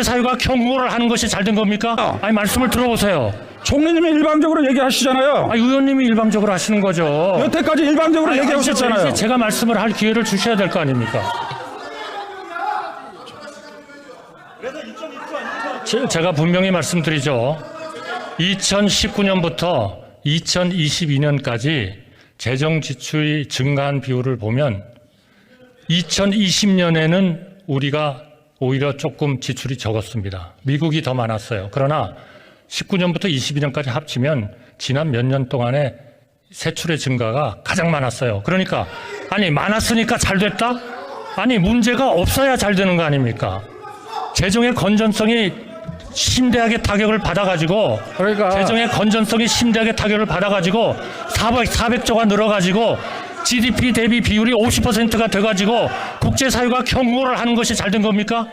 국제사회가 경고를 하는 것이 잘 된 겁니까? 아니 말씀을 들어보세요. 총리님이 일방적으로 얘기하시잖아요. 아니 의원님이 일방적으로 하시는 거죠. 여태까지 일방적으로 아니, 얘기해 이제. 제가 말씀을 할 기회를 주셔야 될 거 아닙니까? 제- 제가 분명히 말씀드리죠. 2019년부터 2022년까지 재정 지출이 증가한 비율을 보면 2020년에는 우리가 오히려 조금 지출이 적었습니다. 미국이 더 많았어요. 그러나 19년부터 22년까지 합치면 지난 몇 년 동안에 세출의 증가가 가장 많았어요. 그러니까 아니 많았으니까 잘 됐다? 아니 문제가 없어야 잘 되는 거 아닙니까? 재정의 건전성이 심대하게 타격을 받아가지고 그러니까 재정의 건전성이 심대하게 타격을 받아가지고 400, 400조가 늘어가지고 GDP 대비 비율이 50%가 돼가지고 국제사회가 경고를 하는 것이 잘 된 겁니까?